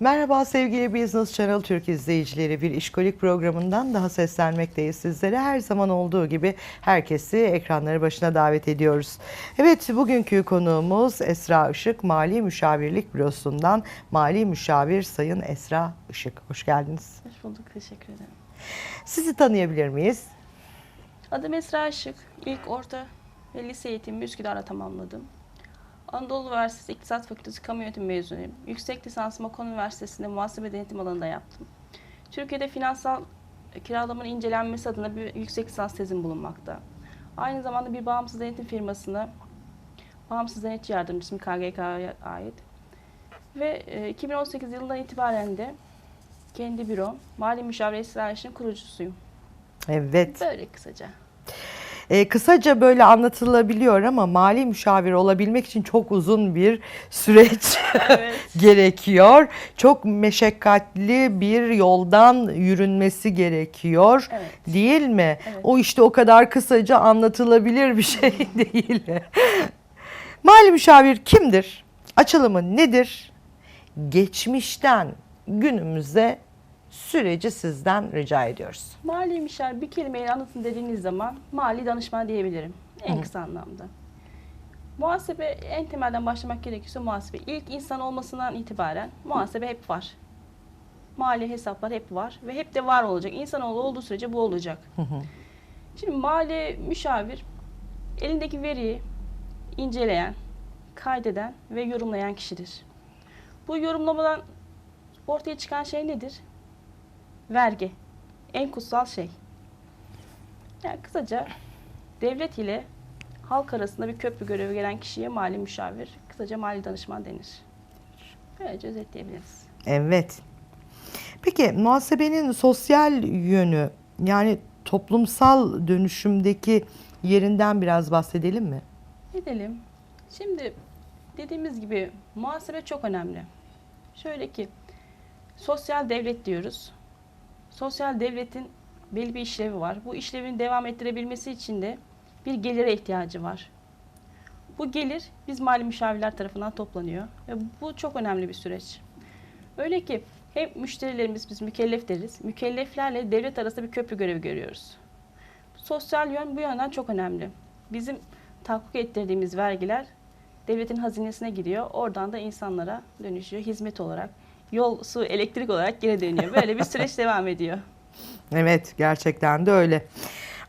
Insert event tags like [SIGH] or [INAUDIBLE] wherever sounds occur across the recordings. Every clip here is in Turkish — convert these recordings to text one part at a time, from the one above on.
Merhaba sevgili Business Channel Türk izleyicileri. Bir işkolik programından daha seslenmekteyiz sizlere. Her zaman olduğu gibi herkesi ekranları başına davet ediyoruz. Evet bugünkü konuğumuz Esra Işık, Mali Müşavirlik Bürosu'ndan Mali Müşavir Sayın Esra Işık. Hoş geldiniz. Hoş bulduk, teşekkür ederim. Sizi tanıyabilir miyiz? Adım Esra Işık. İlk orta ve lise eğitimimi Üsküdar'da tamamladım. Anadolu Üniversitesi İktisat Fakültesi Kamu Yönetimi mezunuyum. Yüksek lisansımı Konu Üniversitesi'nde muhasebe denetim alanında yaptım. Türkiye'de finansal kiralamanın incelenmesi adına bir yüksek lisans tezim bulunmakta. Aynı zamanda bir bağımsız denetim firmasına bağımsız denetçi yardımcısıyım KGK'ya ait. Ve e, 2018 yılından itibaren de kendi bürom, Mali Müşavir Esra Işık'ın kurucusuyum. Evet. Böyle kısaca. Ee, kısaca böyle anlatılabiliyor ama mali müşavir olabilmek için çok uzun bir süreç [LAUGHS] Evet. gerekiyor. Çok meşakkatli bir yoldan yürünmesi gerekiyor. Evet. Değil mi? Evet. O işte o kadar kısaca anlatılabilir bir şey [LAUGHS] değil. Mali müşavir kimdir? Açılımı nedir? Geçmişten günümüze süreci sizden rica ediyoruz. Mali müşavir bir kelimeyle anlatın dediğiniz zaman mali danışman diyebilirim. En kısa anlamda. Muhasebe en temelden başlamak gerekirse muhasebe. İlk insan olmasından itibaren muhasebe hep var. Mali hesaplar hep var ve hep de var olacak. İnsanoğlu olduğu sürece bu olacak. Şimdi mali müşavir elindeki veriyi inceleyen, kaydeden ve yorumlayan kişidir. Bu yorumlamadan ortaya çıkan şey nedir? Vergi. En kutsal şey. Yani kısaca devlet ile halk arasında bir köprü görevi gelen kişiye mali müşavir, kısaca mali danışman denir. Böylece özetleyebiliriz. Evet. Peki muhasebenin sosyal yönü yani toplumsal dönüşümdeki yerinden biraz bahsedelim mi? Edelim. Şimdi dediğimiz gibi muhasebe çok önemli. Şöyle ki sosyal devlet diyoruz. Sosyal devletin belli bir işlevi var. Bu işlevini devam ettirebilmesi için de bir gelire ihtiyacı var. Bu gelir biz mali müşavirler tarafından toplanıyor ve bu çok önemli bir süreç. Öyle ki hem müşterilerimiz biz mükellef deriz. Mükelleflerle devlet arasında bir köprü görevi görüyoruz. Sosyal yön bu yönden çok önemli. Bizim tahakkuk ettirdiğimiz vergiler devletin hazinesine giriyor. Oradan da insanlara dönüşüyor hizmet olarak. Yol, su, elektrik olarak geri dönüyor. Böyle bir süreç [LAUGHS] devam ediyor. Evet gerçekten de öyle.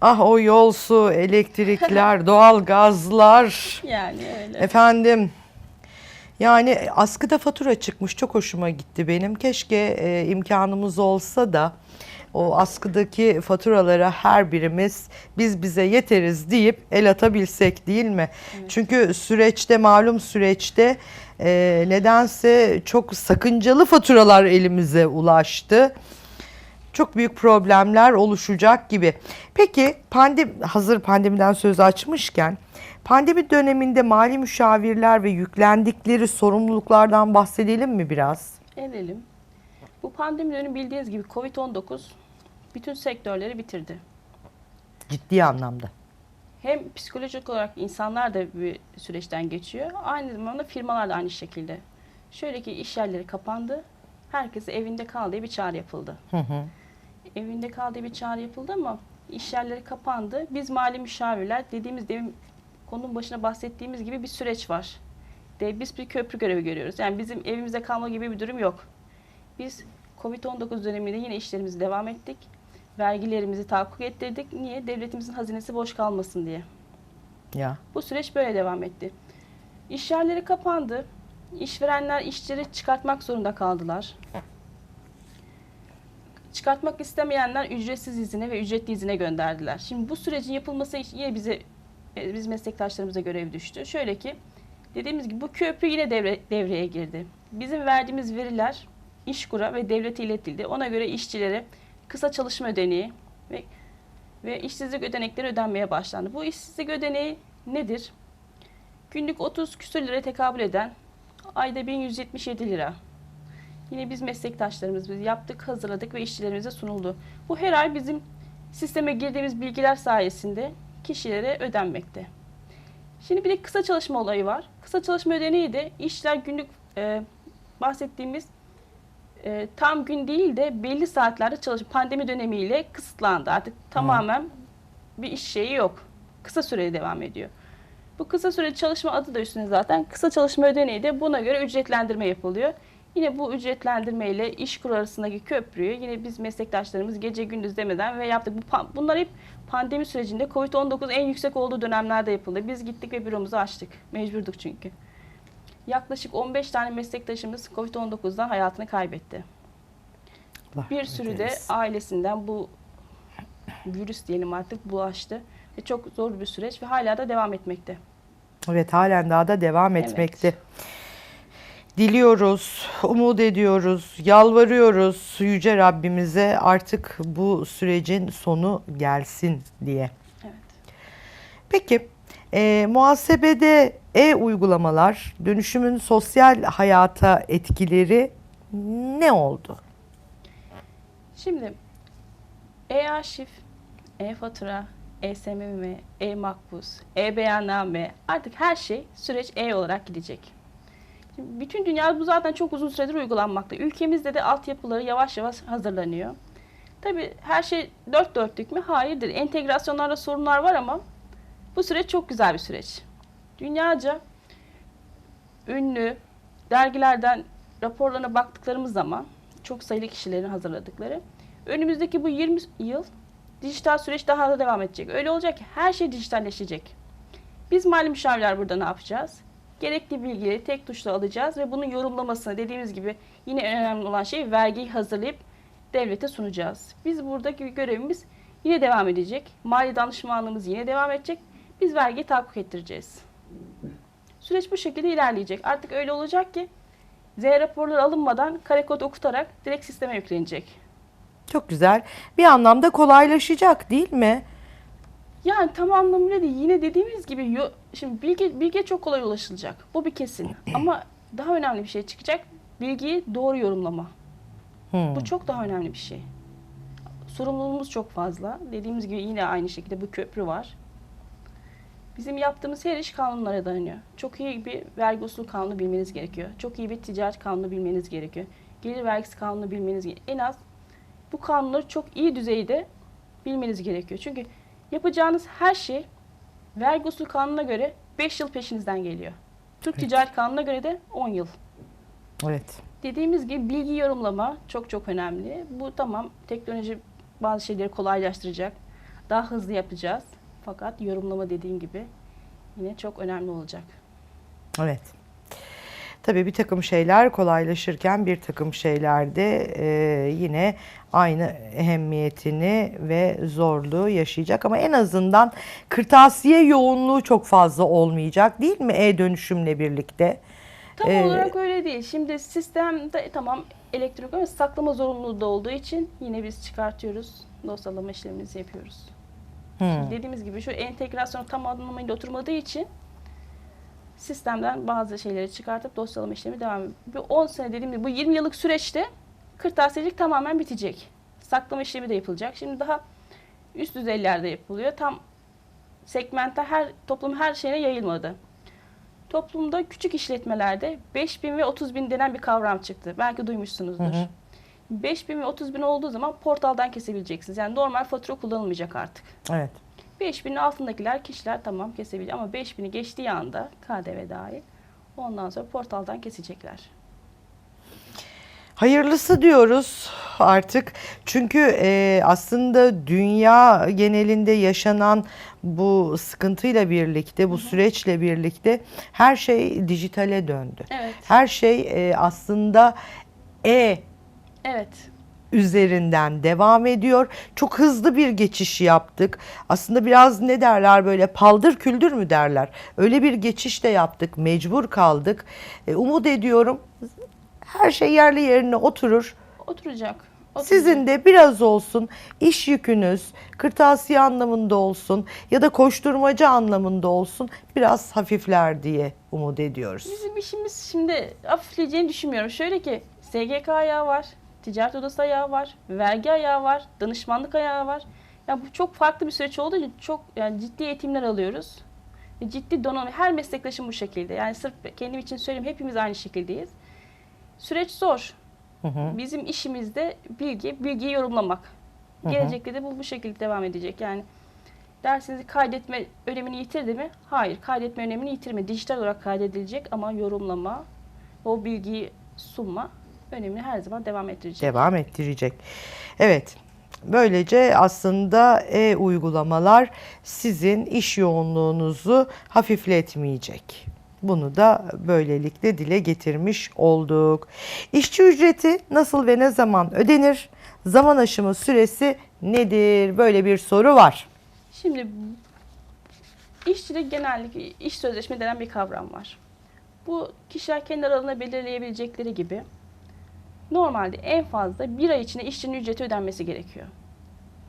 Ah o yol, su, elektrikler, [LAUGHS] doğal gazlar. Yani öyle. Efendim yani askıda fatura çıkmış çok hoşuma gitti benim. Keşke e, imkanımız olsa da o askıdaki faturalara her birimiz biz bize yeteriz deyip el atabilsek değil mi? Çünkü süreçte malum süreçte e, nedense çok sakıncalı faturalar elimize ulaştı çok büyük problemler oluşacak gibi. Peki pandemi hazır pandemiden söz açmışken pandemi döneminde mali müşavirler ve yüklendikleri sorumluluklardan bahsedelim mi biraz? Edelim. Bu pandemi dönemi bildiğiniz gibi Covid-19 bütün sektörleri bitirdi. Ciddi anlamda. Hem psikolojik olarak insanlar da bir süreçten geçiyor. Aynı zamanda firmalar da aynı şekilde. Şöyle ki iş yerleri kapandı. Herkese evinde kal diye bir çağrı yapıldı. Hı hı. Evinde kal diye bir çağrı yapıldı ama iş yerleri kapandı. Biz mali müşavirler dediğimiz demin konunun başına bahsettiğimiz gibi bir süreç var. De biz bir köprü görevi görüyoruz. Yani bizim evimizde kalma gibi bir durum yok. Biz Covid-19 döneminde yine işlerimizi devam ettik. Vergilerimizi tahakkuk ettirdik. Niye? Devletimizin hazinesi boş kalmasın diye. Ya. Bu süreç böyle devam etti. İş yerleri kapandı. İşverenler işçileri çıkartmak zorunda kaldılar. Çıkartmak istemeyenler ücretsiz izine ve ücretli izine gönderdiler. Şimdi bu sürecin yapılması için yine bize biz meslektaşlarımıza görev düştü. Şöyle ki dediğimiz gibi bu köprü yine devre, devreye girdi. Bizim verdiğimiz veriler İşkur'a ve devlete iletildi. Ona göre işçilere kısa çalışma ödeneği ve ve işsizlik ödenekleri ödenmeye başlandı. Bu işsizlik ödeneği nedir? Günlük 30 küsur lira tekabül eden ayda 1177 lira. Yine biz meslektaşlarımız biz yaptık, hazırladık ve işçilerimize sunuldu. Bu her ay bizim sisteme girdiğimiz bilgiler sayesinde kişilere ödenmekte. Şimdi bir de kısa çalışma olayı var. Kısa çalışma ödeneği de işçiler günlük e, bahsettiğimiz e, tam gün değil de belli saatlerde çalış. Pandemi dönemiyle kısıtlandı. Artık tamamen bir iş şeyi yok. Kısa süreli devam ediyor. Bu kısa süreli çalışma adı da üstünde zaten. Kısa çalışma ödeneği de buna göre ücretlendirme yapılıyor. Yine bu ücretlendirme ile iş kuru arasındaki köprüyü yine biz meslektaşlarımız gece gündüz demeden ve yaptık. Bu, bunlar hep pandemi sürecinde Covid-19 en yüksek olduğu dönemlerde yapıldı. Biz gittik ve büromuzu açtık. Mecburduk çünkü. Yaklaşık 15 tane meslektaşımız Covid-19'dan hayatını kaybetti. Allah Bir sürü de ailesinden bu virüs diyelim artık bulaştı. Ve çok zor bir süreç ve hala da devam etmekte. Evet halen daha da devam Evet. etmekte. Diliyoruz, umut ediyoruz, yalvarıyoruz Yüce Rabbimize artık bu sürecin sonu gelsin diye. Evet. Peki e, muhasebede e-uygulamalar dönüşümün sosyal hayata etkileri ne oldu? Şimdi e-arşiv, e-fatura, e-SMM, e-makbuz, e-beyanname artık her şey süreç e olarak gidecek. Şimdi bütün dünya bu zaten çok uzun süredir uygulanmakta. Ülkemizde de altyapıları yavaş yavaş hazırlanıyor. Tabii her şey dört dörtlük mü? Hayırdır. Entegrasyonlarda sorunlar var ama bu süreç çok güzel bir süreç. Dünyaca ünlü dergilerden raporlarına baktıklarımız zaman çok sayılı kişilerin hazırladıkları. Önümüzdeki bu 20 yıl dijital süreç daha da devam edecek. Öyle olacak ki her şey dijitalleşecek. Biz mali müşavirler burada ne yapacağız? Gerekli bilgileri tek tuşla alacağız ve bunun yorumlamasını dediğimiz gibi yine önemli olan şey vergiyi hazırlayıp devlete sunacağız. Biz buradaki görevimiz yine devam edecek. Mali danışmanlığımız yine devam edecek. Biz vergiyi tahakkuk ettireceğiz. Süreç bu şekilde ilerleyecek. Artık öyle olacak ki Z raporları alınmadan kare kod okutarak direkt sisteme yüklenecek. Çok güzel. Bir anlamda kolaylaşacak değil mi? Yani tam anlamıyla değil. Yine dediğimiz gibi şimdi bilgi bilgiye çok kolay ulaşılacak. Bu bir kesin. [CLEARS THROAT] Ama daha önemli bir şey çıkacak. Bilgiyi doğru yorumlama. Hmm. Bu çok daha önemli bir şey. Sorumluluğumuz çok fazla. Dediğimiz gibi yine aynı şekilde bu köprü var. Bizim yaptığımız her iş kanunlara dayanıyor. Çok iyi bir vergi usul kanunu bilmeniz gerekiyor. Çok iyi bir ticaret kanunu bilmeniz gerekiyor. Gelir vergisi kanunu bilmeniz gerekiyor. En az bu kanunları çok iyi düzeyde bilmeniz gerekiyor. Çünkü yapacağınız her şey vergi usul kanununa göre 5 yıl peşinizden geliyor. Türk Evet. Ticaret Kanunu'na göre de 10 yıl. Evet. Dediğimiz gibi bilgi yorumlama çok çok önemli. Bu tamam teknoloji bazı şeyleri kolaylaştıracak. Daha hızlı yapacağız. Fakat yorumlama dediğim gibi yine çok önemli olacak. Evet. Tabii bir takım şeyler kolaylaşırken bir takım şeyler de e, yine aynı ehemmiyetini ve zorluğu yaşayacak ama en azından kırtasiye yoğunluğu çok fazla olmayacak değil mi e-dönüşümle birlikte? Tam Ee, olarak öyle değil. Şimdi sistemde tamam elektronik ama saklama zorunluluğu da olduğu için yine biz çıkartıyoruz. Dosyalama işlemimizi yapıyoruz. Hmm. Dediğimiz gibi şu entegrasyon tam anlamıyla oturmadığı için sistemden bazı şeyleri çıkartıp dosyalama işlemi devam ediyor. Bu 10 sene dediğim gibi bu 20 yıllık süreçte kırtasiyecilik tamamen bitecek. Saklama işlemi de yapılacak. Şimdi daha üst düzeylerde yapılıyor. Tam segmente her toplum her şeyine yayılmadı. Toplumda küçük işletmelerde 5000 ve 30 bin denen bir kavram çıktı. Belki duymuşsunuzdur. Hı hı. 5000 ve 30 bin olduğu zaman portaldan kesebileceksiniz. Yani normal fatura kullanılmayacak artık. Evet. 5000'in altındakiler kişiler tamam kesebilir ama 5000'i geçtiği anda KDV dahil ondan sonra portaldan kesecekler. Hayırlısı diyoruz artık. Çünkü e, aslında dünya genelinde yaşanan bu sıkıntıyla birlikte, bu süreçle birlikte her şey dijitale döndü. Evet. Her şey e, aslında e Evet. üzerinden devam ediyor. Çok hızlı bir geçiş yaptık. Aslında biraz ne derler böyle paldır küldür mü derler. Öyle bir geçiş de yaptık. Mecbur kaldık. E, umut ediyorum her şey yerli yerine oturur. Oturacak. Oturacak. Sizin de biraz olsun iş yükünüz kırtasiye anlamında olsun ya da koşturmacı anlamında olsun biraz hafifler diye umut ediyoruz. Bizim işimiz şimdi hafifleyeceğini düşünmüyorum. Şöyle ki SGK ayağı var, ticaret odası ayağı var, vergi ayağı var, danışmanlık ayağı var. Ya bu çok farklı bir süreç olduğu için çok yani ciddi eğitimler alıyoruz. Ciddi donanım. Her meslektaşım bu şekilde. Yani sırf kendim için söyleyeyim hepimiz aynı şekildeyiz. Süreç zor. Bizim işimizde bilgi, bilgiyi yorumlamak. Gelecekte de bu bu şekilde devam edecek. Yani dersinizi kaydetme önemini yitirdi mi? Hayır, kaydetme önemini yitirme. Dijital olarak kaydedilecek ama yorumlama, o bilgiyi sunma önemini her zaman devam ettirecek. devam ettirecek. Evet. Böylece aslında e-uygulamalar sizin iş yoğunluğunuzu hafifletmeyecek. Bunu da böylelikle dile getirmiş olduk. İşçi ücreti nasıl ve ne zaman ödenir? Zaman aşımı süresi nedir? Böyle bir soru var. Şimdi işçide genellikle iş sözleşme denen bir kavram var. Bu kişiler kendi aralarında belirleyebilecekleri gibi normalde en fazla bir ay içinde işçinin ücreti ödenmesi gerekiyor.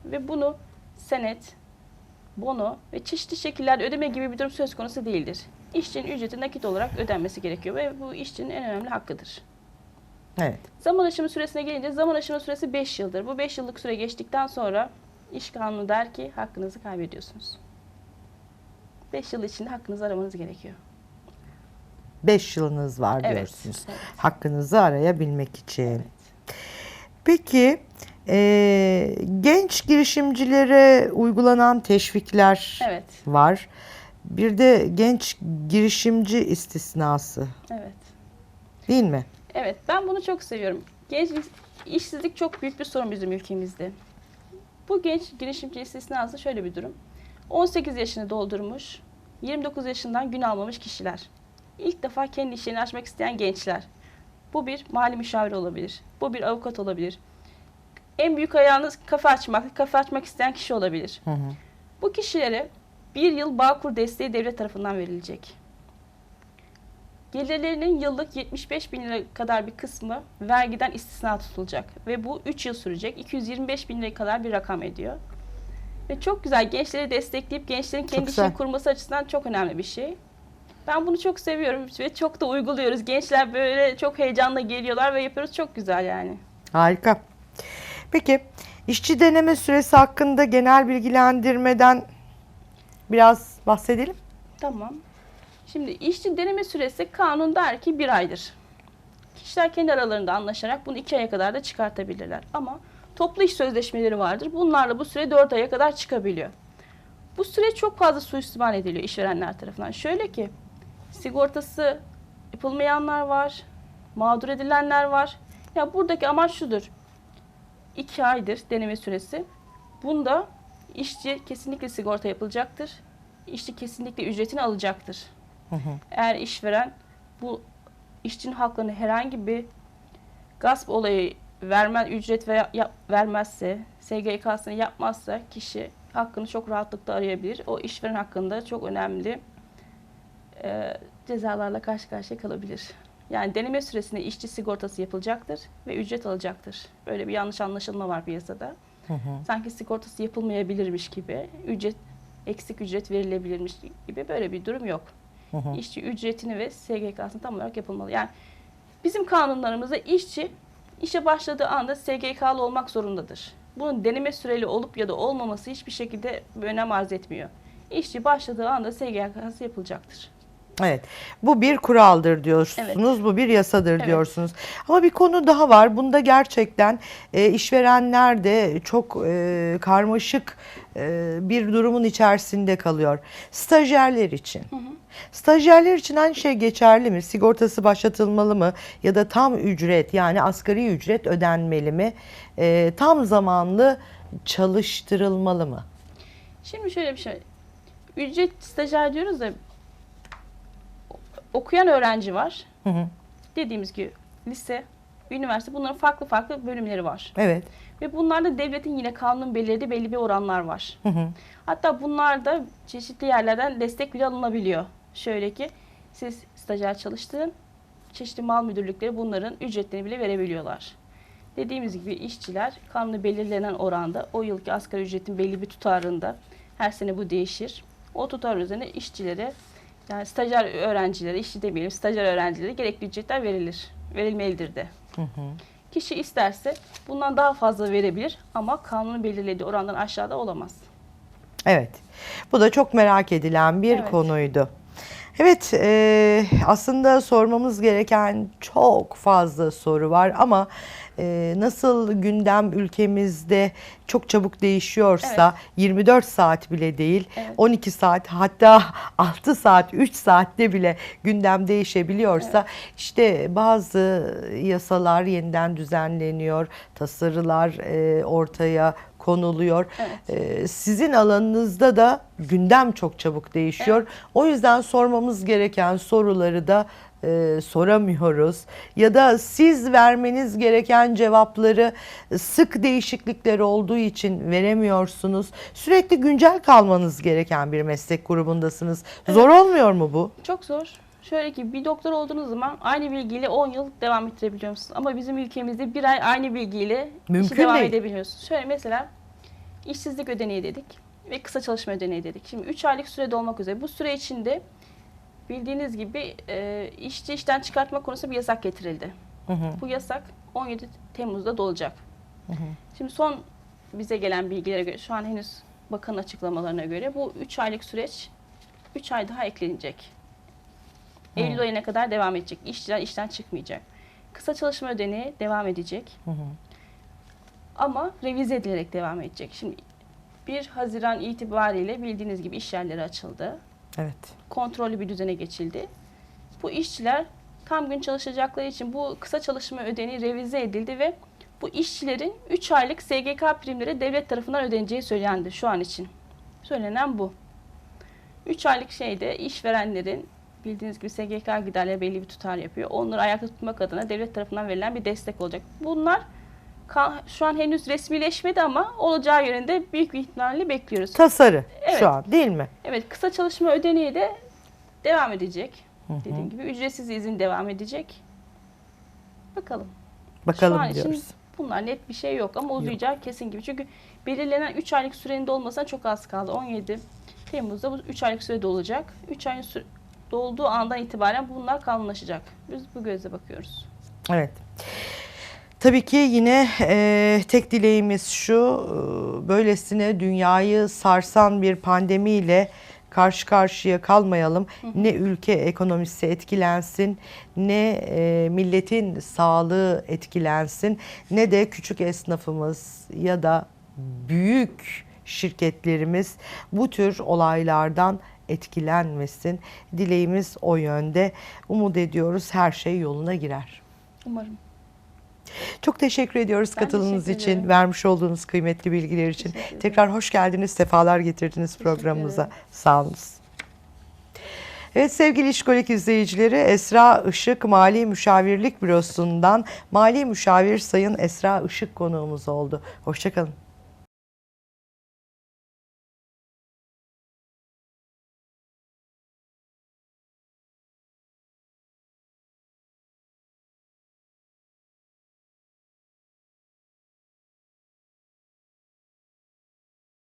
Ve bunu senet, bono ve çeşitli şekillerde ödeme gibi bir durum söz konusu değildir. İşçinin ücreti nakit olarak ödenmesi gerekiyor ve bu işçinin en önemli hakkıdır. Evet. Zaman aşımı süresine gelince zaman aşımı süresi 5 yıldır. Bu 5 yıllık süre geçtikten sonra iş kanunu der ki hakkınızı kaybediyorsunuz. 5 yıl içinde hakkınızı aramanız gerekiyor. 5 yılınız var Evet. diyorsunuz. Evet. Hakkınızı arayabilmek için. Peki e, genç girişimcilere uygulanan teşvikler Evet. var. Bir de genç girişimci istisnası Evet. değil mi? Evet, ben bunu çok seviyorum. Genç işsizlik çok büyük bir sorun bizim ülkemizde. Bu genç girişimci istisnası şöyle bir durum. 18 yaşını doldurmuş, 29 yaşından gün almamış kişiler. İlk defa kendi işlerini açmak isteyen gençler. Bu bir mali müşavir olabilir. Bu bir avukat olabilir. En büyük ayağınız kafe açmak, kafe açmak isteyen kişi olabilir. Hı hı. Bu kişilere bir yıl Bağkur desteği devlet tarafından verilecek. Gelirlerinin yıllık 75 bin lira kadar bir kısmı vergiden istisna tutulacak. Ve bu 3 yıl sürecek. 225 bin lira kadar bir rakam ediyor. Ve çok güzel gençleri destekleyip gençlerin kendi işini kurması açısından çok önemli bir şey. Ben bunu çok seviyorum ve çok da uyguluyoruz. Gençler böyle çok heyecanla geliyorlar ve yapıyoruz. Çok güzel yani. Harika. Peki işçi deneme süresi hakkında genel bilgilendirmeden biraz bahsedelim. Tamam. Şimdi işçi deneme süresi kanun der ki bir aydır. Kişiler kendi aralarında anlaşarak bunu iki aya kadar da çıkartabilirler. Ama toplu iş sözleşmeleri vardır. Bunlarla bu süre dört aya kadar çıkabiliyor. Bu süre çok fazla suistimal ediliyor işverenler tarafından. Şöyle ki sigortası yapılmayanlar var, mağdur edilenler var. Ya buradaki amaç şudur. İki aydır deneme süresi. Bunda işçi kesinlikle sigorta yapılacaktır. İşçi kesinlikle ücretini alacaktır. Eğer işveren bu işçinin haklarını herhangi bir gasp olayı verme ücret veya yap- vermezse, SGK'sını yapmazsa kişi hakkını çok rahatlıkla arayabilir. O işveren hakkında çok önemli e, cezalarla karşı karşıya kalabilir. Yani deneme süresinde işçi sigortası yapılacaktır ve ücret alacaktır. Böyle bir yanlış anlaşılma var piyasada. Sanki sigortası yapılmayabilirmiş gibi, ücret eksik ücret verilebilirmiş gibi böyle bir durum yok. İşçi ücretini ve SGK'sını tam olarak yapılmalı. Yani bizim kanunlarımızda işçi işe başladığı anda SGK'lı olmak zorundadır. Bunun deneme süreli olup ya da olmaması hiçbir şekilde önem arz etmiyor. İşçi başladığı anda SGK'sı yapılacaktır. Evet. Bu bir kuraldır diyorsunuz. Bu bir yasadır Evet. diyorsunuz. Ama bir konu daha var. Bunda gerçekten e, işverenler de çok e, karmaşık e, bir durumun içerisinde kalıyor. Stajyerler için. Stajyerler için aynı şey geçerli mi? Sigortası başlatılmalı mı? Ya da tam ücret yani asgari ücret ödenmeli mi? E, tam zamanlı çalıştırılmalı mı? Şimdi şöyle bir şey. Ücret stajyer diyoruz da okuyan öğrenci var. Hı hı. Dediğimiz gibi lise, üniversite bunların farklı farklı bölümleri var. Evet. Ve bunlarda devletin yine kanun belirlediği belli bir oranlar var. Hı hı. Hatta bunlarda çeşitli yerlerden destek bile alınabiliyor. Şöyle ki siz stajyer çalıştırın, çeşitli mal müdürlükleri bunların ücretlerini bile verebiliyorlar. Dediğimiz gibi işçiler kanunda belirlenen oranda o yılki asgari ücretin belli bir tutarında her sene bu değişir. O tutar üzerine işçilere yani stajyer öğrencilere, işçi demeyelim stajyer öğrencilere gerekli ücretler verilir. Verilmelidir de. Kişi isterse bundan daha fazla verebilir ama kanunun belirlediği orandan aşağıda olamaz. Evet. Bu da çok merak edilen bir Evet. konuydu. Evet, e, aslında sormamız gereken çok fazla soru var ama e, nasıl gündem ülkemizde çok çabuk değişiyorsa 24 saat bile değil, Evet. 12 saat hatta [LAUGHS] 6 saat, 3 saatte bile gündem değişebiliyorsa işte bazı yasalar yeniden düzenleniyor, tasarılar e, ortaya konuluyor. Evet. E, sizin alanınızda da gündem çok çabuk değişiyor. O yüzden sormamız gereken soruları da e, soramıyoruz. Ya da siz vermeniz gereken cevapları sık değişiklikler olduğu için veremiyorsunuz. Sürekli güncel kalmanız gereken bir meslek grubundasınız. Zor olmuyor mu bu? Çok zor. Şöyle ki bir doktor olduğunuz zaman aynı bilgiyle 10 yıl devam ettirebiliyor musunuz? Ama bizim ülkemizde bir ay aynı bilgiyle Mümkün işe devam değil. edebiliyorsunuz. Şöyle mesela işsizlik ödeneği dedik ve kısa çalışma ödeneği dedik. Şimdi 3 aylık sürede olmak üzere bu süre içinde bildiğiniz gibi e, işçi işten çıkartma konusunda bir yasak getirildi. Hı hı. Bu yasak 17 Temmuz'da dolacak. Şimdi son bize gelen bilgilere göre şu an henüz bakanın açıklamalarına göre bu 3 aylık süreç 3 ay daha eklenecek. Eylül ayına kadar devam edecek. İşçiler işten çıkmayacak. Kısa çalışma ödeneği devam edecek. hı. Ama revize edilerek devam edecek. Şimdi 1 Haziran itibariyle bildiğiniz gibi iş yerleri açıldı. Evet. Kontrollü bir düzene geçildi. Bu işçiler tam gün çalışacakları için bu kısa çalışma ödeneği revize edildi ve bu işçilerin 3 aylık SGK primleri devlet tarafından ödeneceği söylendi şu an için. Söylenen bu. 3 aylık şeyde işverenlerin bildiğiniz gibi SGK giderleri belli bir tutar yapıyor. Onları ayakta tutmak adına devlet tarafından verilen bir destek olacak. Bunlar şu an henüz resmileşmedi ama olacağı yönünde büyük bir ihtimalle bekliyoruz. Tasarı Evet. şu an değil mi? Evet kısa çalışma ödeneği de devam edecek. Dediğim gibi ücretsiz izin devam edecek. Bakalım. Bakalım Şu an için diyoruz. bunlar net bir şey yok ama uzayacağı kesin gibi. Çünkü belirlenen 3 aylık sürenin dolmasına çok az kaldı. 17 Temmuz'da bu 3 aylık süre dolacak. 3 ayın süre dolduğu andan itibaren bunlar kanunlaşacak. Biz bu gözle bakıyoruz. Evet. Tabii ki yine e, tek dileğimiz şu, e, böylesine dünyayı sarsan bir pandemiyle karşı karşıya kalmayalım. Ne ülke ekonomisi etkilensin, ne e, milletin sağlığı etkilensin, ne de küçük esnafımız ya da büyük şirketlerimiz bu tür olaylardan etkilenmesin. Dileğimiz o yönde. Umut ediyoruz her şey yoluna girer. Umarım. Çok teşekkür ediyoruz Ben katılımınız teşekkür için, vermiş olduğunuz kıymetli bilgiler için. Tekrar hoş geldiniz, sefalar getirdiniz programımıza. Sağ olunuz. Evet sevgili İşkolik izleyicileri Esra Işık Mali Müşavirlik Bürosu'ndan Mali Müşavir Sayın Esra Işık konuğumuz oldu. Hoşçakalın.